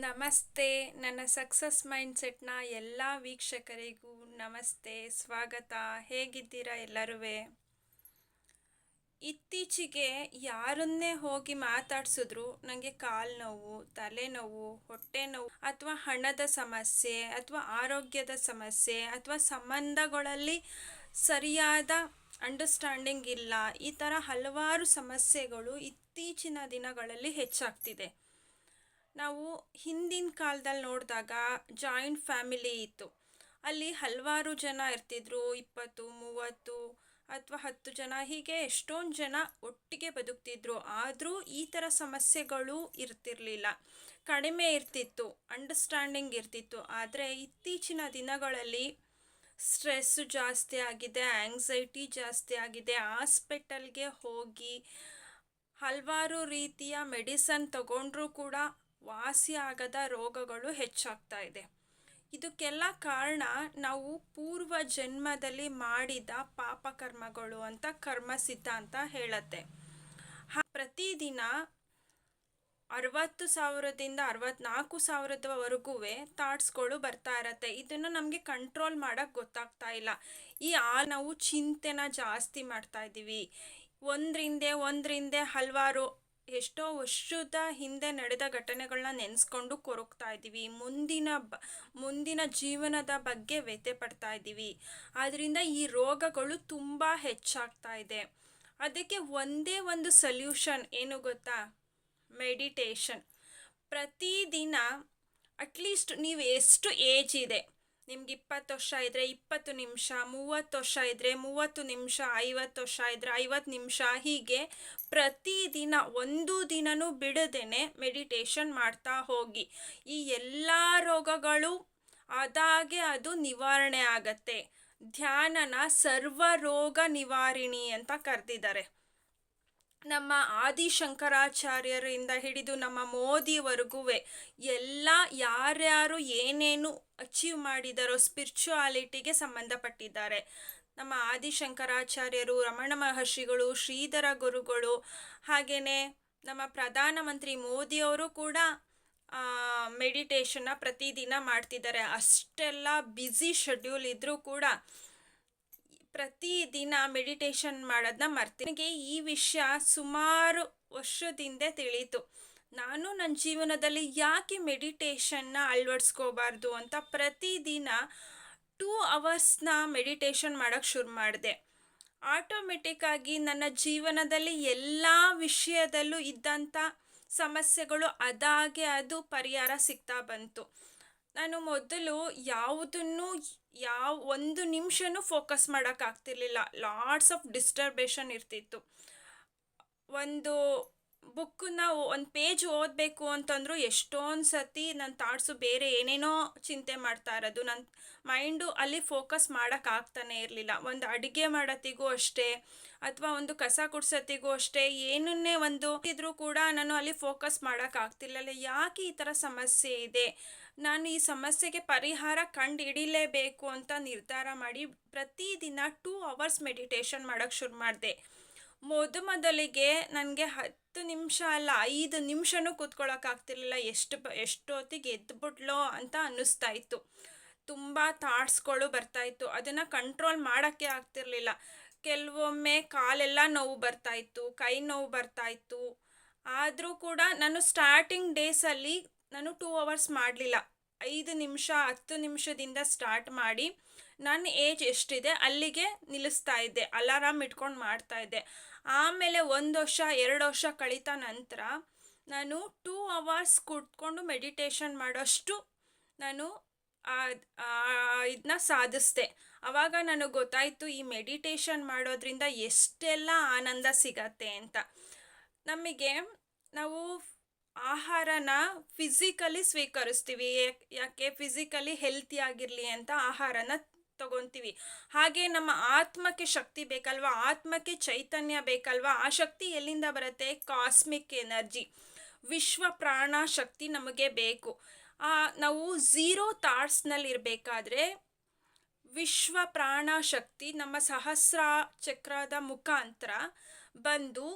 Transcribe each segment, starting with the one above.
ನಮಸ್ತೆ, ನನ್ನ ಸಕ್ಸಸ್ ಮೈಂಡ್ಸೆಟ್ನ ಎಲ್ಲ ವೀಕ್ಷಕರಿಗೂ ನಮಸ್ತೆ, ಸ್ವಾಗತ. ಹೇಗಿದ್ದೀರಾ ಎಲ್ಲರೂ ಇತ್ತೀಚೆಗೆ ಯಾರನ್ನೇ ಹೋಗಿ ಮಾತಾಡಿಸಿದ್ರು ನನಗೆ ಕಾಲು ನೋವು ತಲೆನೋವು ಹೊಟ್ಟೆ ನೋವು ಅಥವಾ ಹಣದ ಸಮಸ್ಯೆ ಅಥವಾ ಆರೋಗ್ಯದ ಸಮಸ್ಯೆ ಅಥವಾ ಸಂಬಂಧಗಳಲ್ಲಿ ಸರಿಯಾದ ಅಂಡರ್ಸ್ಟ್ಯಾಂಡಿಂಗ್ ಇಲ್ಲ ಈ ಥರ ಹಲವಾರು ಸಮಸ್ಯೆಗಳು ಇತ್ತೀಚಿನ ದಿನಗಳಲ್ಲಿ ಹೆಚ್ಚಾಗ್ತಿದೆ. ನಾವು ಹಿಂದಿನ ಕಾಲದಲ್ಲಿ ನೋಡಿದಾಗ ಜಾಯಿಂಟ್ ಫ್ಯಾಮಿಲಿ ಇತ್ತು. ಅಲ್ಲಿ ಹಲವಾರು ಜನ ಇರ್ತಿದ್ರು, ಇಪ್ಪತ್ತು, ಮೂವತ್ತು ಅಥವಾ ಹತ್ತು ಜನ, ಹೀಗೆ ಎಷ್ಟೊಂದು ಜನ ಒಟ್ಟಿಗೆ ಬದುಕ್ತಿದ್ರು. ಆದರೂ ಈ ಥರ ಸಮಸ್ಯೆಗಳು ಇರ್ತಿರಲಿಲ್ಲ. ಕಡಿಮೆ ಇರ್ತಿತ್ತು, ಅಂಡರ್ಸ್ಟ್ಯಾಂಡಿಂಗ್ ಇರ್ತಿತ್ತು. ಆದರೆ ಇತ್ತೀಚಿನ ದಿನಗಳಲ್ಲಿ ಸ್ಟ್ರೆಸ್ಸು ಜಾಸ್ತಿ ಆಗಿದೆ ಆ್ಯಂಗ್ಸೈಟಿ ಜಾಸ್ತಿ ಆಗಿದೆ. ಹಾಸ್ಪಿಟಲ್ಗೆ ಹೋಗಿ ಹಲವಾರು ರೀತಿಯ ಮೆಡಿಸನ್ ತಗೊಂಡ್ರೂ ಕೂಡ ವಾಸಿ ಆಗದ ರೋಗಗಳು ಹೆಚ್ಚಾಗ್ತಾ ಇದೆ. ಇದಕ್ಕೆಲ್ಲ ಕಾರಣ ನಾವು ಪೂರ್ವ ಜನ್ಮದಲ್ಲಿ ಮಾಡಿದ ಪಾಪಕರ್ಮಗಳು ಅಂತ ಕರ್ಮ ಸಿದ್ಧಾಂತ ಹೇಳತ್ತೆ. ಪ್ರತಿದಿನ ಅರವತ್ತು ಸಾವಿರದಿಂದ ಅರವತ್ನಾಲ್ಕು ಸಾವಿರದವರೆಗೂ ಥಾಟ್ಸ್ಗಳು ಬರ್ತಾ ಇರತ್ತೆ. ಇದನ್ನು ನಮಗೆ ಕಂಟ್ರೋಲ್ ಮಾಡೋಕ್ಕೆ ಗೊತ್ತಾಗ್ತಾ ಇಲ್ಲ. ಈ ಆ ನಾವು ಚಿಂತೆನ ಜಾಸ್ತಿ ಮಾಡ್ತಾ ಇದ್ದೀವಿ. ಒಂದ್ರಿಂದೆ ಒಂದ್ರಿಂದೆ ಹಲವಾರು ಎಷ್ಟೋ ವರ್ಷದ ಹಿಂದೆ ನಡೆದ ಘಟನೆಗಳನ್ನ ನೆನೆಸ್ಕೊಂಡು ಕೊರಗ್ತಾ ಇದ್ದೀವಿ. ಮುಂದಿನ ಮುಂದಿನ ಜೀವನದ ಬಗ್ಗೆ ವ್ಯಥೆ ಪಡ್ತಾ ಇದ್ದೀವಿ. ಆದ್ದರಿಂದ ಈ ರೋಗಗಳು ತುಂಬ ಹೆಚ್ಚಾಗ್ತಾ ಇದೆ. ಅದಕ್ಕೆ ಒಂದೇ ಒಂದು ಸೊಲ್ಯೂಷನ್ ಏನು ಗೊತ್ತಾ? ಮೆಡಿಟೇಷನ್. ಪ್ರತಿದಿನ ಅಟ್ಲೀಸ್ಟ್ ನೀವು ಎಷ್ಟು ಏಜ್ ಇದೆ ನಿಮ್ಗೆ ಇಪ್ಪತ್ತು ವರ್ಷ ಇದ್ದರೆ ಇಪ್ಪತ್ತು ನಿಮಿಷ, ಮೂವತ್ತು ವರ್ಷ ಇದ್ದರೆ ಮೂವತ್ತು ನಿಮಿಷ, ಐವತ್ತು ವರ್ಷ ಇದ್ದರೆ ಐವತ್ತು ನಿಮಿಷ, ಹೀಗೆ ಪ್ರತಿದಿನ ಒಂದು ದಿನನೂ ಬಿಡದೇನೆ ಮೆಡಿಟೇಷನ್ ಮಾಡ್ತಾ ಹೋಗಿ. ಈ ಎಲ್ಲ ರೋಗಗಳು ಅದಾಗೆ ಅದು ನಿವಾರಣೆ ಆಗತ್ತೆ. ಧ್ಯಾನನ ಸರ್ವ ರೋಗ ನಿವಾರಿಣಿ ಅಂತ ಕರೆದಿದ್ದಾರೆ. ನಮ್ಮ ಆದಿಶಂಕರಾಚಾರ್ಯರಿಂದ ಹಿಡಿದು ನಮ್ಮ ಮೋದಿವರೆಗೂ ಎಲ್ಲ ಯಾರ್ಯಾರು ಏನೇನು ಅಚೀವ್ ಮಾಡಿದಾರೋ ಸ್ಪಿರಿಚುಯಾಲಿಟಿಗೆ ಸಂಬಂಧಪಟ್ಟಿದ್ದಾರೆ. ನಮ್ಮ ಆದಿಶಂಕರಾಚಾರ್ಯರು, ರಮಣ ಮಹರ್ಷಿಗಳು, ಶ್ರೀಧರ ಗುರುಗಳು ಹಾಗೆಯೇ ನಮ್ಮ ಪ್ರಧಾನಮಂತ್ರಿ ಮೋದಿಯವರು ಕೂಡ ಮೆಡಿಟೇಷನ್ನ ಪ್ರತಿದಿನ ಮಾಡ್ತಿದ್ದಾರೆ. ಅಷ್ಟೆಲ್ಲ ಬ್ಯುಸಿ ಶೆಡ್ಯೂಲ್ ಇದ್ದರೂ ಕೂಡ ಪ್ರತಿದಿನ ಮೆಡಿಟೇಷನ್ ಮಾಡೋದನ್ನ ಮರ್ತೀನಿ. ನನಗೆ ಈ ವಿಷಯ ಸುಮಾರು ವರ್ಷದಿಂದ ತಿಳಿಯಿತು ನಾನು ನನ್ನ ಜೀವನದಲ್ಲಿ ಯಾಕೆ ಮೆಡಿಟೇಷನ್ನ ಅಳವಡಿಸ್ಕೋಬಾರ್ದು ಅಂತ ಪ್ರತಿದಿನ ಟೂ ಅವರ್ಸ್ನ ಮೆಡಿಟೇಷನ್ ಮಾಡೋಕ್ಕೆ ಶುರು ಮಾಡಿದೆ. ಆಟೋಮೆಟಿಕ್ಕಾಗಿ ನನ್ನ ಜೀವನದಲ್ಲಿ ಎಲ್ಲ ವಿಷಯದಲ್ಲೂ ಇದ್ದಂಥ ಸಮಸ್ಯೆಗಳು ಅದಾಗೆ ಅದು ಪರಿಹಾರ ಸಿಗ್ತಾ ಬಂತು. ನಾನು ಮೊದಲು ಯಾವುದನ್ನು ಯಾವ ಒಂದು ನಿಮಿಷನೂ ಫೋಕಸ್ ಮಾಡೋಕ್ಕಾಗ್ತಿರ್ಲಿಲ್ಲ ಲಾಡ್ಸ್ ಆಫ್ ಡಿಸ್ಟರ್ಬೇಷನ್ ಇರ್ತಿತ್ತು. ಒಂದು ಬುಕ್ಕನ್ನ ಒಂದು ಪೇಜ್ ಓದಬೇಕು ಅಂತಂದರೂ ಎಷ್ಟೊಂದು ಸತಿ ನನ್ನ ಥಾಟ್ಸು ಬೇರೆ ಏನೇನೋ ಚಿಂತೆ ಮಾಡ್ತಾ ಇರೋದು. ನನ್ನ ಮೈಂಡು ಅಲ್ಲಿ ಫೋಕಸ್ ಮಾಡೋಕ್ಕಾಗ್ತಾನೆ ಇರಲಿಲ್ಲ. ಒಂದು ಅಡುಗೆ ಮಾಡೋತ್ತಿಗೂ ಅಷ್ಟೇ, ಅಥವಾ ಒಂದು ಕಸ ಗುಡ್ಸೋತ್ತಿಗೂ ಅಷ್ಟೇ, ಏನನ್ನೇ ಒಂದು ಇದ್ರೂ ಕೂಡ ನಾನು ಅಲ್ಲಿ ಫೋಕಸ್ ಮಾಡೋಕ್ಕಾಗ್ತಿಲ್ಲ ಯಾಕೆ ಈ ಥರ ಸಮಸ್ಯೆ ಇದೆ? ನಾನು ಈ ಸಮಸ್ಯೆಗೆ ಪರಿಹಾರ ಕಂಡು ಹಿಡಿಲೇಬೇಕು ಅಂತ ನಿರ್ಧಾರ ಮಾಡಿ ಪ್ರತಿದಿನ ಟೂ ಅವರ್ಸ್ ಮೆಡಿಟೇಷನ್ ಮಾಡೋಕ್ಕೆ ಶುರು ಮಾಡಿದೆ. ಮೊದ ಮೊದಲಿಗೆ ನನಗೆ ಹತ್ತು ನಿಮಿಷ ಅಲ್ಲ, ಐದು ನಿಮಿಷನೂ ಕೂತ್ಕೊಳ್ಳೋಕ್ಕಾಗ್ತಿರ್ಲಿಲ್ಲ ಎಷ್ಟು ಎಷ್ಟು ಎಷ್ಟೊತ್ತಿಗೆ ಎದ್ಬಿಟ್ಲೋ ಅಂತ ಅನ್ನಿಸ್ತಾ ಇತ್ತು. ತುಂಬ ಥಾಟ್ಸ್ಗಳು ಬರ್ತಾಯಿತ್ತು ಅದನ್ನು ಕಂಟ್ರೋಲ್ ಮಾಡೋಕ್ಕೆ ಆಗ್ತಿರ್ಲಿಲ್ಲ. ಕೆಲವೊಮ್ಮೆ ಕಾಲೆಲ್ಲ ನೋವು ಬರ್ತಾಯಿತ್ತು ಕೈ ನೋವು ಬರ್ತಾಯಿತ್ತು ಆದರೂ ಕೂಡ ನಾನು ಸ್ಟಾರ್ಟಿಂಗ್ ಡೇಸಲ್ಲಿ ನಾನು ಟೂ ಅವರ್ಸ್ ಮಾಡಲಿಲ್ಲ. ಐದು ನಿಮಿಷ, ಹತ್ತು ನಿಮಿಷದಿಂದ ಸ್ಟಾರ್ಟ್ ಮಾಡಿ ನನ್ನ ಏಜ್ ಎಷ್ಟಿದೆ ಅಲ್ಲಿಗೆ ನಿಲ್ಲಿಸ್ತಾ ಇದ್ದೆ. ಅಲಾರಾಮ್ ಇಟ್ಕೊಂಡು ಮಾಡ್ತಾ ಇದ್ದೆ. ಆಮೇಲೆ ಒಂದು ವರ್ಷ, ಎರಡು ವರ್ಷ ಕಳೀತ ನಂತರ ನಾನು ಟೂ ಅವರ್ಸ್ ಕೂತ್ಕೊಂಡು ಮೆಡಿಟೇಷನ್ ಮಾಡೋಷ್ಟು ನಾನು ಇದನ್ನ ಸಾಧಿಸ್ದೆ. ಆವಾಗ ನನಗೆ ಗೊತ್ತಾಯಿತು ಈ ಮೆಡಿಟೇಷನ್ ಮಾಡೋದ್ರಿಂದ ಎಷ್ಟೆಲ್ಲ ಆನಂದ ಸಿಗತ್ತೆ ಅಂತ. ನಮಗೆ ನಾವು ಆಹಾರನ ಫಿಸಿಕಲಿ ಸ್ವೀಕರಿಸ್ತೀವಿ, ಯಾಕೆ ಫಿಸಿಕಲಿ ಹೆಲ್ತಿ ಆಗಿರಲಿ ಅಂತ ಆಹಾರನ ತಗೊತೀವಿ. ಹಾಗೆ ನಮ್ಮ ಆತ್ಮಕ್ಕೆ ಶಕ್ತಿ ಬೇಕಲ್ವಾ? ಆತ್ಮಕ್ಕೆ ಚೈತನ್ಯ ಬೇಕಲ್ವಾ? ಆ ಶಕ್ತಿ ಎಲ್ಲಿಂದ ಬರುತ್ತೆ? Cosmic energy. ವಿಶ್ವ ಪ್ರಾಣ ಶಕ್ತಿ ನಮಗೆ ಬೇಕು. ನಾವು ಝೀರೋ ಇರಬೇಕಾದ್ರೆ ವಿಶ್ವ ಪ್ರಾಣ ಶಕ್ತಿ ನಮ್ಮ ಸಹಸ್ರ ಚಕ್ರದ ಮುಖಾಂತರ ಬಂದು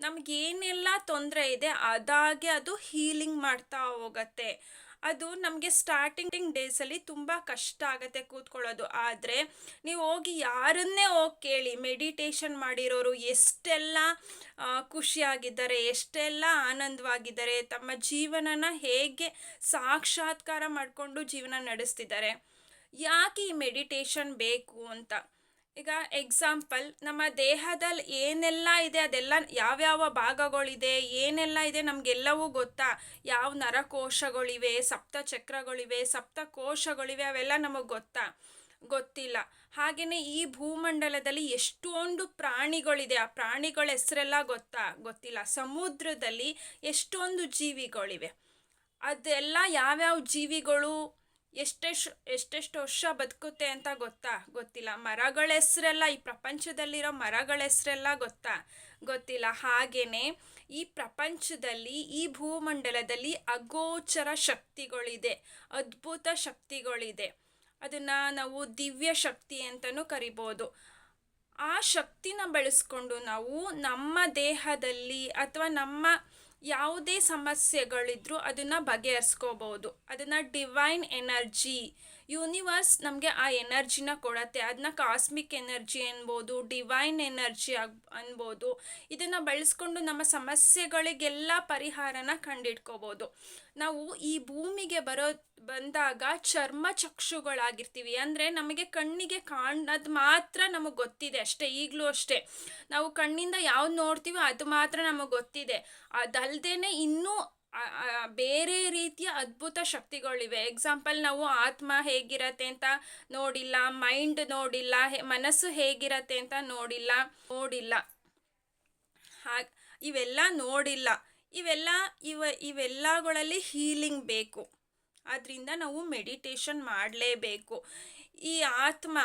ನಮಗೇನೆಲ್ಲ ತೊಂದರೆ ಇದೆ, ಅದಾಗೆ ಅದು ಹೀಲಿಂಗ್ ಮಾಡ್ತಾ ಹೋಗತ್ತೆ. ಅದು ನಮಗೆ ಸ್ಟಾರ್ಟಿಂಗ್ ಡೇಸಲ್ಲಿ ತುಂಬ ಕಷ್ಟ ಆಗುತ್ತೆ ಕೂತ್ಕೊಳ್ಳೋದು. ಆದರೆ ನೀವು ಹೋಗಿ ಯಾರನ್ನೇ ಹೋಗಿ ಕೇಳಿ ಮೆಡಿಟೇಷನ್ ಮಾಡಿರೋರು ಎಷ್ಟೆಲ್ಲ ಖುಷಿಯಾಗಿದ್ದಾರೆ, ಎಷ್ಟೆಲ್ಲ ಆನಂದವಾಗಿದ್ದಾರೆ, ತಮ್ಮ ಜೀವನನ ಹೇಗೆ ಸಾಕ್ಷಾತ್ಕಾರ ಮಾಡಿಕೊಂಡು ಜೀವನ ನಡೆಸ್ತಿದ್ದಾರೆ. ಯಾಕೆ ಈ ಮೆಡಿಟೇಷನ್ ಬೇಕು ಅಂತ? ಈಗ ಎಕ್ಸಾಂಪಲ್ ನಮ್ಮ ದೇಹದಲ್ಲಿ ಏನೆಲ್ಲ ಇದೆ, ಅದೆಲ್ಲ ಯಾವ್ಯಾವ ಭಾಗಗಳಿದೆ, ಏನೆಲ್ಲ ಇದೆ ನಮಗೆಲ್ಲವೂ ಗೊತ್ತಾ? ಯಾವ ನರಕೋಶಗಳಿವೆ ಸಪ್ತ ಚಕ್ರಗಳಿವೆ ಸಪ್ತ ಕೋಶಗಳಿವೆ ಅವೆಲ್ಲ ನಮಗೆ ಗೊತ್ತಾ? ಗೊತ್ತಿಲ್ಲ. ಹಾಗೆಯೇ ಈ ಭೂಮಂಡಲದಲ್ಲಿ ಎಷ್ಟೊಂದು ಪ್ರಾಣಿಗಳಿದೆ, ಆ ಪ್ರಾಣಿಗಳ ಹೆಸರೆಲ್ಲ ಗೊತ್ತಾ? ಗೊತ್ತಿಲ್ಲ. ಸಮುದ್ರದಲ್ಲಿ ಎಷ್ಟೊಂದು ಜೀವಿಗಳಿವೆ. ಅದೆಲ್ಲ ಯಾವ್ಯಾವ ಜೀವಿಗಳು? ಎಷ್ಟೆಷ್ಟು ಎಷ್ಟೆಷ್ಟು ವರ್ಷ ಬದುಕುತ್ತೆ ಅಂತ ಗೊತ್ತಾ? ಗೊತ್ತಿಲ್ಲ. ಮರಗಳ ಹೆಸರೆಲ್ಲ ಈ ಪ್ರಪಂಚದಲ್ಲಿರೋ ಮರಗಳ ಹೆಸರೆಲ್ಲ ಗೊತ್ತಾ? ಗೊತ್ತಿಲ್ಲ. ಹಾಗೆಯೇ ಈ ಪ್ರಪಂಚದಲ್ಲಿ, ಈ ಭೂಮಂಡಲದಲ್ಲಿ ಅಗೋಚರ ಶಕ್ತಿಗಳಿದೆ. ಅದ್ಭುತ ಶಕ್ತಿಗಳಿದೆ. ಅದನ್ನು ನಾವು ದಿವ್ಯ ಶಕ್ತಿ ಅಂತಲೂ ಕರಿಬೋದು. ಆ ಶಕ್ತಿನ ಬೆಳೆಸ್ಕೊಂಡು ನಾವು ನಮ್ಮ ದೇಹದಲ್ಲಿ ಅಥವಾ ನಮ್ಮ ಯಾವುದೇ ಸಮಸ್ಯೆಗಳಿದ್ರೂ ಅದನ್ನು ಬಗೆಹರಿಸ್ಕೋಬೋದು ಅದನ್ನು ಡಿವೈನ್ ಎನರ್ಜಿ ಯೂನಿವರ್ಸ್ ನಮಗೆ ಆ ಎನರ್ಜಿನ ಕೊಡತ್ತೆ. ಅದನ್ನ ಕಾಸ್ಮಿಕ್ ಎನರ್ಜಿ ಅನ್ಬೋದು ಡಿವೈನ್ ಎನರ್ಜಿ ಆಗ್ ಅನ್ಬೋದು. ಇದನ್ನು ಬಳಸ್ಕೊಂಡು ನಮ್ಮ ಸಮಸ್ಯೆಗಳಿಗೆಲ್ಲ ಪರಿಹಾರನ ಕಂಡಿಡ್ಕೋಬೋದು ನಾವು ಈ ಭೂಮಿಗೆ ಬರೋ, ಬಂದಾಗ ಚರ್ಮ ಚಕ್ಷುಗಳಾಗಿರ್ತೀವಿ. ಅಂದರೆ ನಮಗೆ ಕಣ್ಣಿಗೆ ಕಾಣೋದು ಮಾತ್ರ ನಮಗೆ ಗೊತ್ತಿದೆ ಅಷ್ಟೇ, ಈಗಲೂ ಅಷ್ಟೇ. ನಾವು ಕಣ್ಣಿಂದ ಯಾವ್ದು ನೋಡ್ತೀವೋ ಅದು ಮಾತ್ರ ನಮಗೆ ಗೊತ್ತಿದೆ. ಅದಲ್ದೇ ಇನ್ನೂ ಬೇರೆ ರೀತಿಯ ಅದ್ಭುತ ಶಕ್ತಿಗಳಿವೆ. ಎಕ್ಸಾಂಪಲ್ ನಾವು ಆತ್ಮ ಹೇಗಿರತ್ತೆ ಅಂತ ನೋಡಿಲ್ಲ ಮೈಂಡ್ ನೋಡಿಲ್ಲ ಮನಸ್ಸು ಹೇಗಿರತ್ತೆ ಅಂತ ನೋಡಿಲ್ಲ ನೋಡಿಲ್ಲ. ಹಾಗೆ, ಇವೆಲ್ಲ ನೋಡಿಲ್ಲ. ಇವೆಲ್ಲ, ಇವ, ಇವೆಲ್ಲಗಳಲ್ಲಿ ಹೀಲಿಂಗ್ ಬೇಕು. ಆದ್ದರಿಂದ ನಾವು ಮೆಡಿಟೇಷನ್ ಮಾಡಲೇಬೇಕು. ಈ ಆತ್ಮ,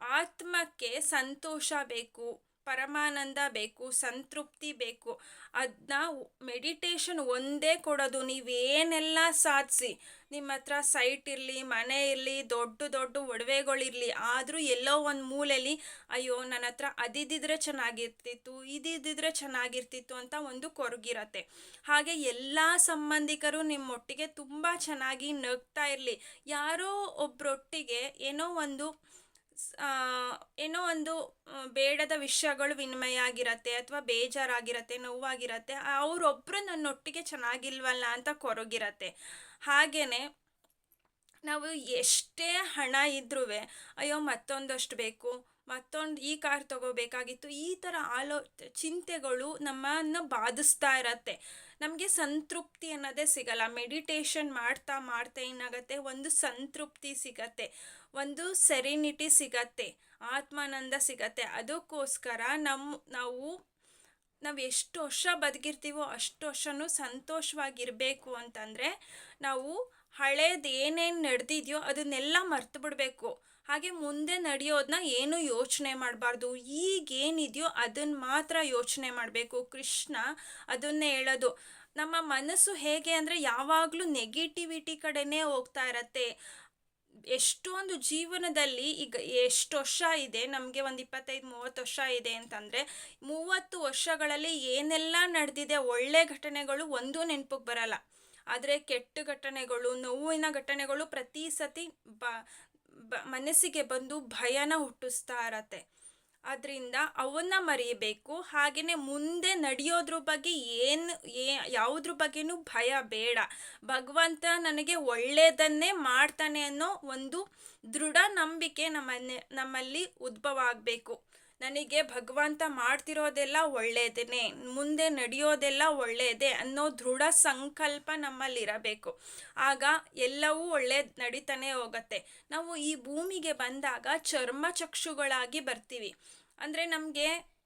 ಆತ್ಮಕ್ಕೆ ಸಂತೋಷ ಬೇಕು, ಪರಮಾನಂದ ಬೇಕು, ಸಂತೃಪ್ತಿ ಬೇಕು. ಅದನ್ನ ಮೆಡಿಟೇಷನ್ ಒಂದೇ ಕೊಡೋದು, ನೀವೇನೆಲ್ಲ ಸಾಧಿಸಿ. ನಿಮ್ಮ ಹತ್ರ ಸೈಟ್ ಇರಲಿ, ಮನೆ ಇರಲಿ, ದೊಡ್ಡ ದೊಡ್ಡ ಒಡವೆಗಳಿರಲಿ, ಆದರೂ ಎಲ್ಲೋ ಒಂದು ಮೂಲೆಯಲ್ಲಿ ಅಯ್ಯೋ ನನ್ನ ಹತ್ರ ಅದಿದ್ದಿದ್ರೆ ಚೆನ್ನಾಗಿರ್ತಿತ್ತು, ಇದಿದ್ದಿದ್ರೆ ಚೆನ್ನಾಗಿರ್ತಿತ್ತು ಅಂತ ಒಂದು ಕೊರಗಿರತ್ತೆ. ಹಾಗೆ ಎಲ್ಲ ಸಂಬಂಧಿಕರು ನಿಮ್ಮೊಟ್ಟಿಗೆ ತುಂಬ ಚೆನ್ನಾಗಿ ನಗ್ತಾ ಇರಲಿ. ಯಾರೋ ಒಬ್ಬರೊಟ್ಟಿಗೆ ಏನೋ ಒಂದು ಏನೋ ಒಂದು ಬೇಡದ ವಿಷಯಗಳು ವಿನಿಮಯ ಆಗಿರತ್ತೆ ಅಥವಾ ಬೇಜಾರಾಗಿರತ್ತೆ, ನೋವಾಗಿರತ್ತೆ ಅವರೊಬ್ಬರು ನನ್ನೊಟ್ಟಿಗೆ ಚೆನ್ನಾಗಿಲ್ವಲ್ಲ ಅಂತ ಕೊರಗಿರತ್ತೆ. ಹಾಗೆಯೇ ನಾವು ಎಷ್ಟೇ ಹಣ ಇದ್ರೂ ಅಯ್ಯೋ ಮತ್ತೊಂದಷ್ಟು ಬೇಕು, ಮತ್ತೊಂದು ಈ ಕಾರ್ ತಗೋಬೇಕಾಗಿತ್ತು, ಈ ಥರ ಆಲೋ, ಚಿಂತೆಗಳು ನಮ್ಮನ್ನು ಬಾಧಿಸ್ತಾ ಇರತ್ತೆ. ನಮಗೆ ಸಂತೃಪ್ತಿ ಅನ್ನೋದೇ ಸಿಗಲ್ಲ. ಮೆಡಿಟೇಷನ್ ಮಾಡ್ತಾ ಮಾಡ್ತಾ ಏನಾಗುತ್ತೆ? ಒಂದು ಸಂತೃಪ್ತಿ ಸಿಗತ್ತೆ. ಒಂದು ಸೆರಿನಿಟಿ ಸಿಗತ್ತೆ. ಆತ್ಮಾನಂದ ಸಿಗತ್ತೆ. ಅದಕ್ಕೋಸ್ಕರ ನಮ್ಮ ನಾವು ನಾವು ಎಷ್ಟು ವರ್ಷ ಬದುಕಿರ್ತೀವೋ ಅಷ್ಟು ವರ್ಷನೂ ಸಂತೋಷವಾಗಿರಬೇಕು ಅಂತಂದರೆ ನಾವು ಹಳೇದು ಏನೇನು ನಡೆದಿದೆಯೋ ಅದನ್ನೆಲ್ಲ ಮರ್ತು ಬಿಡಬೇಕು ಹಾಗೆ ಮುಂದೆ ನಡೆಯೋದನ್ನ ಏನು ಯೋಚನೆ ಮಾಡಬಾರ್ದು? ಈಗೇನಿದೆಯೋ ಅದನ್ನು ಮಾತ್ರ ಯೋಚನೆ ಮಾಡಬೇಕು. ಕೃಷ್ಣ ಅದನ್ನೇ ಹೇಳೋದು. ನಮ್ಮ ಮನಸ್ಸು ಹೇಗೆ ಅಂದರೆ ಯಾವಾಗಲೂ ನೆಗೆಟಿವಿಟಿ ಕಡೆನೇ ಹೋಗ್ತಾ ಇರತ್ತೆ. ಎಷ್ಟೊಂದು ಜೀವನದಲ್ಲಿ ಈಗ ಎಷ್ಟು ವರ್ಷ ಇದೆ, ನಮಗೆ ಒಂದು ಇಪ್ಪತ್ತೈದು, ಮೂವತ್ತು ವರ್ಷ ಇದೆ ಅಂತಂದರೆ ಮೂವತ್ತು ವರ್ಷಗಳಲ್ಲಿ ಏನೆಲ್ಲ ನಡೆದಿದೆ ಒಳ್ಳೆ ಘಟನೆಗಳು ಒಂದೂ ನೆನಪಿಗೆ ಬರಲ್ಲ. ಆದರೆ ಕೆಟ್ಟ ಘಟನೆಗಳು, ನೋವಿನ ಘಟನೆಗಳು ಪ್ರತಿ ಸತಿ ಬ ಬ, ಮನಸ್ಸಿಗೆ ಬಂದು ಭಯನ ಹುಟ್ಟಿಸ್ತಾ ಇರತ್ತೆ. ಅದರಿಂದ ಅವನ್ನ ಮರೆಯಬೇಕು ಹಾಗೆಯೇ ಮುಂದೆ ನಡೆಯೋದ್ರ ಬಗ್ಗೆ ಏನು, ಏ, ಯಾವುದ್ರ ಬಗ್ಗೆನೂ ಭಯ ಬೇಡ. ಭಗವಂತ ನನಗೆ ಒಳ್ಳೆಯದನ್ನೇ ಮಾಡ್ತಾನೆ ಅನ್ನೋ ಒಂದು ದೃಢ ನಂಬಿಕೆ ನಮ್ಮನ್ನೆ ನಮ್ಮಲ್ಲಿ ಉದ್ಭವ ಆಗಬೇಕು. ನನಗೆ ಭಗವಂತ ಮಾಡ್ತಿರೋದೆಲ್ಲ ಒಳ್ಳೆಯದೇ ಮುಂದೆ ನಡೆಯೋದೆಲ್ಲ ಒಳ್ಳೆಯದೇ ಅನ್ನೋ ದೃಢ ಸಂಕಲ್ಪ ನಮ್ಮಲ್ಲಿರಬೇಕು. ಆಗ ಎಲ್ಲವೂ ಒಳ್ಳೆಯದು ನಡೀತಾನೆ ಹೋಗುತ್ತೆ. ನಾವು ಈ ಭೂಮಿಗೆ ಬಂದಾಗ ಚರ್ಮ ಚಕ್ಷುಗಳಾಗಿ ಬರ್ತೀವಿ. ಅಂದರೆ ನಮಗೆ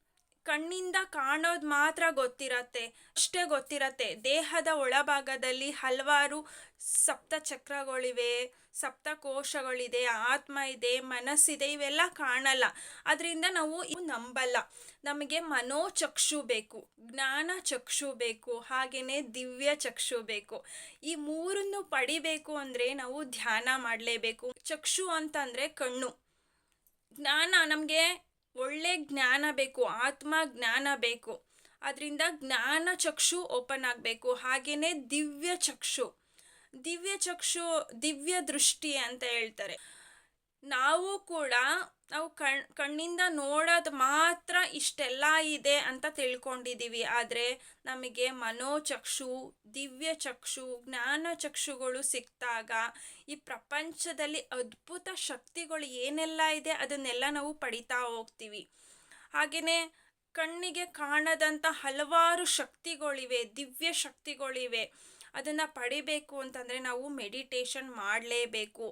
ಕಣ್ಣಿಂದ ಕಾಣೋದು ಮಾತ್ರ ಗೊತ್ತಿರತ್ತೆ, ಅಷ್ಟೇ ಗೊತ್ತಿರತ್ತೆ. ದೇಹದ ಒಳಭಾಗದಲ್ಲಿ ಹಲವಾರು ಸಪ್ತ ಚಕ್ರಗಳಿವೆ ಸಪ್ತ ಕೋಶಗಳಿದೆ ಆತ್ಮ ಇದೆ, ಮನಸ್ಸಿದೆ, ಇವೆಲ್ಲ ಕಾಣಲ್ಲ. ಅದರಿಂದ ನಾವು ಇವು ನಂಬಲ್ಲ. ನಮಗೆ ಮನೋಚಕ್ಷು ಬೇಕು ಜ್ಞಾನ ಚಕ್ಷು ಬೇಕು ಹಾಗೆಯೇ ದಿವ್ಯ ಚಕ್ಷು ಬೇಕು. ಈ ಮೂರನ್ನು ಪಡಿಬೇಕು ಅಂದರೆ ನಾವು ಧ್ಯಾನ ಮಾಡಲೇಬೇಕು. ಚಕ್ಷು ಅಂತಂದರೆ ಕಣ್ಣು. ಜ್ಞಾನ ನಮಗೆ ಒಳ್ಳೆ ಜ್ಞಾನ ಬೇಕು, ಆತ್ಮ ಜ್ಞಾನ ಬೇಕು. ಅದರಿಂದ ಜ್ಞಾನ ಚಕ್ಷು ಓಪನ್ ಆಗಬೇಕು. ಹಾಗೆಯೇ ದಿವ್ಯ ಚಕ್ಷು. ದಿವ್ಯ ಚಕ್ಷು ದಿವ್ಯ ದೃಷ್ಟಿ ಅಂತ ಹೇಳ್ತಾರೆ. ನಾವು ಕೂಡ ನಾವು ಕಣ್, ಕಣ್ಣಿಂದ ನೋಡೋದು ಮಾತ್ರ ಇಷ್ಟೆಲ್ಲ ಇದೆ ಅಂತ ತಿಳ್ಕೊಂಡಿದ್ದೀವಿ ಆದರೆ ನಮಗೆ ಮನೋಚಕ್ಷು, ದಿವ್ಯ ಚಕ್ಷು, ಜ್ಞಾನ ಚಕ್ಷುಗಳು ಸಿಕ್ಕಿದಾಗ ಈ ಪ್ರಪಂಚದಲ್ಲಿ ಅದ್ಭುತ ಶಕ್ತಿಗಳು ಏನೆಲ್ಲ ಇದೆ ಅದನ್ನೆಲ್ಲ ನಾವು ಪಡಿತಾ ಹೋಗ್ತೀವಿ. ಹಾಗೆಯೇ ಕಣ್ಣಿಗೆ ಕಾಣದಂಥ ಹಲವಾರು ಶಕ್ತಿಗಳಿವೆ, ದಿವ್ಯ ಶಕ್ತಿಗಳಿವೆ. ಅದನ್ನು ಪಡಿಬೇಕು ಅಂತಂದರೆ ನಾವು ಮೆಡಿಟೇಷನ್ ಮಾಡಲೇಬೇಕು.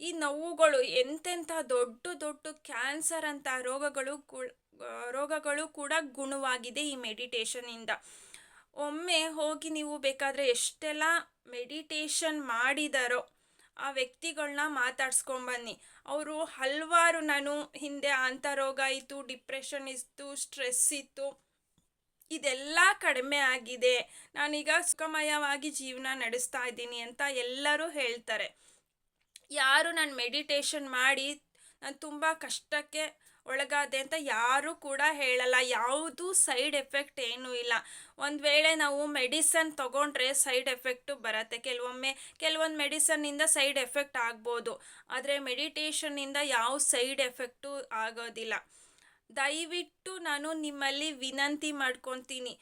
ಈ ನೋವುಗಳು ಎಂತೆಂಥ ದೊಡ್ಡ ದೊಡ್ಡ ಕ್ಯಾನ್ಸರ್ ಅಂತ ರೋಗಗಳು ರೋಗಗಳು ಕೂಡ ಗುಣವಾಗಿದೆ ಈ ಮೆಡಿಟೇಷನಿಂದ ಒಮ್ಮೆ ಹೋಗಿ ನೀವು ಬೇಕಾದರೆ ಎಷ್ಟೆಲ್ಲ ಮೆಡಿಟೇಷನ್ ಮಾಡಿದಾರೋ ಆ ವ್ಯಕ್ತಿಗಳನ್ನ ಮಾತಾಡ್ಸ್ಕೊಂಬನ್ನಿ ಅವರು ಹಲವಾರು ನಾನು ಹಿಂದೆ ಅಂತರೋಗ ಇತ್ತು ಡಿಪ್ರೆಷನ್ ಇತ್ತು ಸ್ಟ್ರೆಸ್ ಇತ್ತು. ಇದೆಲ್ಲ ಕಡಿಮೆ ಆಗಿದೆ. ನಾನೀಗ ಸುಖಮಯವಾಗಿ ಜೀವನ ನಡೆಸ್ತಾ ಇದ್ದೀನಿ ಅಂತ ಎಲ್ಲರೂ ಹೇಳ್ತಾರೆ. ಯಾರು ನಾನು ಮೆಡಿಟೇಷನ್ ಮಾಡಿ ನಾನು ತುಂಬ ಕಷ್ಟಕ್ಕೆ ಒಳಗಾದೆ ಅಂತ ಯಾರೂ ಕೂಡ ಹೇಳಲ್ಲ. ಯಾವುದೂ ಸೈಡ್ ಎಫೆಕ್ಟ್ ಏನೂ ಇಲ್ಲ. ಒಂದು ವೇಳೆ ನಾವು ಮೆಡಿಸನ್ ತೊಗೊಂಡ್ರೆ ಸೈಡ್ ಎಫೆಕ್ಟು ಬರುತ್ತೆ. ಕೆಲವೊಮ್ಮೆ ಕೆಲವೊಂದು ಮೆಡಿಸನ್ನಿಂದ ಸೈಡ್ ಎಫೆಕ್ಟ್ ಆಗ್ಬೋದು. ಆದರೆ ಮೆಡಿಟೇಷನ್ನಿಂದ ಯಾವ ಸೈಡ್ ಎಫೆಕ್ಟು ಆಗೋದಿಲ್ಲ. ದಯವಿಟ್ಟು ನಾನು ನಿಮ್ಮಲ್ಲಿ ವಿನಂತಿ ಮಾಡ್ಕೊತೀನಿ.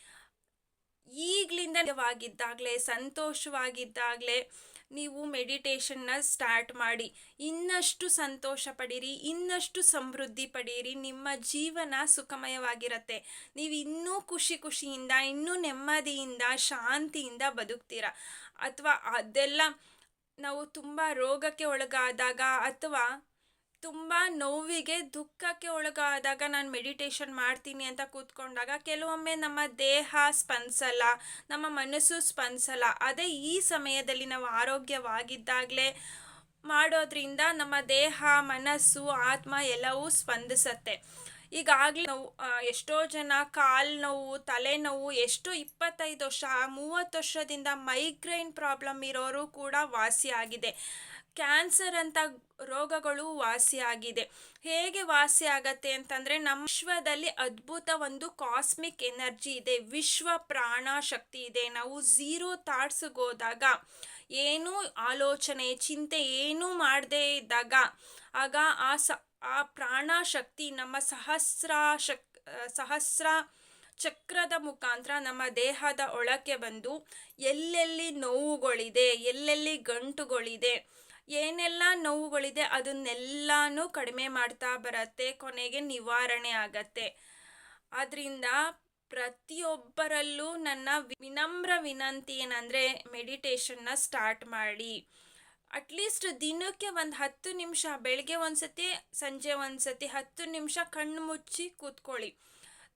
ಈಗಲಿಂದವಾಗಿದ್ದಾಗಲೇ ಸಂತೋಷವಾಗಿದ್ದಾಗಲೇ ನೀವು ಮೆಡಿಟೇಷನ್ನ ಸ್ಟಾರ್ಟ್ ಮಾಡಿ. ಇನ್ನಷ್ಟು ಸಂತೋಷ ಪಡೀರಿ, ಇನ್ನಷ್ಟು ಸಮೃದ್ಧಿ ಪಡೀರಿ, ನಿಮ್ಮ ಜೀವನ ಸುಖಮಯವಾಗಿರತ್ತೆ. ನೀವು ಇನ್ನೂ ಖುಷಿ ಖುಷಿಯಿಂದ, ಇನ್ನೂ ನೆಮ್ಮದಿಯಿಂದ, ಶಾಂತಿಯಿಂದ ಬದುಕ್ತೀರ. ಅಥವಾ ಅದೆಲ್ಲ ನಾವು ತುಂಬ ರೋಗಕ್ಕೆ ಒಳಗಾದಾಗ ಅಥವಾ ತುಂಬ ನೋವಿಗೆ ದುಃಖಕ್ಕೆ ಒಳಗಾದಾಗ ನಾನು ಮೆಡಿಟೇಷನ್ ಮಾಡ್ತೀನಿ ಅಂತ ಕೂತ್ಕೊಂಡಾಗ ಕೆಲವೊಮ್ಮೆ ನಮ್ಮ ದೇಹ ಸ್ಪಂದಿಸಲ್ಲ, ನಮ್ಮ ಮನಸ್ಸು ಸ್ಪಂದಿಸಲ್ಲ. ಅದೇ ಈ ಸಮಯದಲ್ಲಿ ನಾವು ಆರೋಗ್ಯವಾಗಿದ್ದಾಗಲೇ ಮಾಡೋದ್ರಿಂದ ನಮ್ಮ ದೇಹ, ಮನಸ್ಸು, ಆತ್ಮ ಎಲ್ಲವೂ ಸ್ಪಂದಿಸತ್ತೆ. ಈಗಾಗಲೇ ನಾವು ಎಷ್ಟೋ ಜನ ಕಾಲು ನೋವು ತಲೆನೋವು ಎಷ್ಟು ಇಪ್ಪತ್ತೈದು ವರ್ಷ, ಮೂವತ್ತು ವರ್ಷದಿಂದ ಮೈಗ್ರೈನ್ ಪ್ರಾಬ್ಲಮ್ ಇರೋರು ಕೂಡ ವಾಸಿಯಾಗಿದೆ. ಕ್ಯಾನ್ಸರ್ ಅಂತ ರೋಗಗಳು ವಾಸಿಯಾಗಿದೆ. ಹೇಗೆ ವಾಸಿ ಆಗತ್ತೆ ಅಂತಂದರೆ ನಮ್ಮ ವಿಶ್ವದಲ್ಲಿ ಅದ್ಭುತ ಒಂದು ಕಾಸ್ಮಿಕ್ ಎನರ್ಜಿ ಇದೆ. ವಿಶ್ವ ಪ್ರಾಣ ಶಕ್ತಿ ಇದೆ. ನಾವು ಝೀರೋ ಥಾಟ್ಸ್ಗೆ ಹೋದಾಗ ಏನೂ ಆಲೋಚನೆ, ಚಿಂತೆ ಏನೂ ಮಾಡದೇ ಇದ್ದಾಗ ಆಗ ಆ ಸ, ಆ ಪ್ರಾಣ ಶಕ್ತಿ ನಮ್ಮ ಸಹಸ್ರ ಶಕ್, ಸಹಸ್ರ ಚಕ್ರದ ಮುಖಾಂತರ ನಮ್ಮ ದೇಹದ ಒಳಕ್ಕೆ ಬಂದು ಎಲ್ಲೆಲ್ಲಿ ನೋವುಗಳಿದೆ, ಎಲ್ಲೆಲ್ಲಿ ಗಂಟುಗಳಿದೆ ಏನೆಲ್ಲ ನೋವುಗಳಿದೆ ಅದನ್ನೆಲ್ಲನೂ ಕಡಿಮೆ ಮಾಡ್ತಾ ಬರುತ್ತೆ, ಕೊನೆಗೆ ನಿವಾರಣೆ ಆಗತ್ತೆ. ಆದ್ದರಿಂದ ಪ್ರತಿಯೊಬ್ಬರಲ್ಲೂ ನನ್ನ ವಿನಮ್ರ ವಿನಂತಿ ಏನಂದರೆ ಮೆಡಿಟೇಷನ್ನ ಸ್ಟಾರ್ಟ್ ಮಾಡಿ. ಅಟ್ಲೀಸ್ಟ್ ದಿನಕ್ಕೆ ಒಂದು ಹತ್ತು ನಿಮಿಷ, ಬೆಳಗ್ಗೆ ಒಂದು ಸತಿ ಸಂಜೆ ಒಂದು ಸತಿ ಹತ್ತು ನಿಮಿಷ ಕಣ್ಣು ಮುಚ್ಚಿ ಕೂತ್ಕೊಳ್ಳಿ.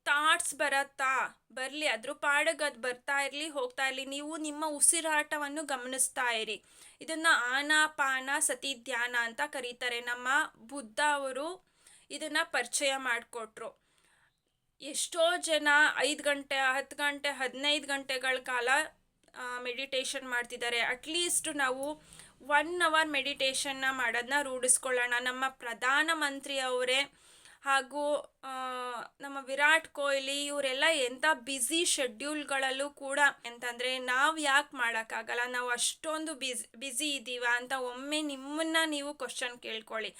ಥಾಟ್ಸ್ ಬರತ್ತಾ? ಬರಲಿ, ಅದ್ರ ಪಾಡಗ ಅದು ಬರ್ತಾ ಇರಲಿ, ಹೋಗ್ತಾ ಇರಲಿ. ನೀವು ನಿಮ್ಮ ಉಸಿರಾಟವನ್ನು ಗಮನಿಸ್ತಾ ಇರಿ. ಇದನ್ನು ಆನಾಪಾನ ಸತಿ ಧ್ಯಾನ ಅಂತ ಕರೀತಾರೆ. ನಮ್ಮ ಬುದ್ಧ ಅವರು ಇದನ್ನು ಪರಿಚಯ ಮಾಡಿಕೊಟ್ರು. ಎಷ್ಟೋ ಜನ ಐದು ಗಂಟೆ, ಹತ್ತು ಗಂಟೆ, ಹದಿನೈದು ಗಂಟೆಗಳ ಕಾಲ ಮೆಡಿಟೇಷನ್ ಮಾಡ್ತಿದ್ದಾರೆ. ಅಟ್ಲೀಸ್ಟ್ ನಾವು ಒನ್ ಅವರ್ ಮೆಡಿಟೇಷನ್ನ ಮಾಡೋದನ್ನ ರೂಢಿಸ್ಕೊಳ್ಳೋಣ. ನಮ್ಮ ಪ್ರಧಾನಮಂತ್ರಿ ಅವರೇ ಹಾಗೂ ನಮ್ಮ ವಿರಾಟ್ ಕೊಹ್ಲಿ ಇವರೆಲ್ಲ ಎಂಥ ಬ್ಯುಸಿ ಶೆಡ್ಯೂಲ್ಗಳಲ್ಲೂ ಕೂಡ ಎಂತಂದರೆ ನಾವು ಯಾಕೆ ಮಾಡೋಕ್ಕಾಗಲ್ಲ, ನಾವು ಅಷ್ಟೊಂದು ಬಿಸ್ ಬ್ಯುಸಿ ಇದ್ದೀವ ಅಂತ ಒಮ್ಮೆ ನಿಮ್ಮನ್ನು ನೀವು ಕ್ವಶನ್ ಕೇಳ್ಕೊಳ್ಳಿ.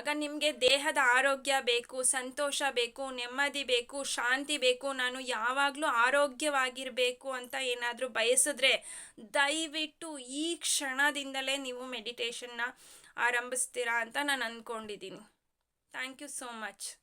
ಆಗ ನಿಮಗೆ ದೇಹದ ಆರೋಗ್ಯ ಬೇಕು, ಸಂತೋಷ ಬೇಕು, ನೆಮ್ಮದಿ ಬೇಕು, ಶಾಂತಿ ಬೇಕು, ನಾನು ಯಾವಾಗಲೂ ಆರೋಗ್ಯವಾಗಿರಬೇಕು ಅಂತ ಏನಾದರೂ ಬಯಸಿದ್ರೆ ದಯವಿಟ್ಟು ಈ ಕ್ಷಣದಿಂದಲೇ ನೀವು ಮೆಡಿಟೇಷನ್ನ ಆರಂಭಿಸ್ತೀರಾ ಅಂತ ನಾನು ಅಂದ್ಕೊಂಡಿದ್ದೀನಿ Thank you so much.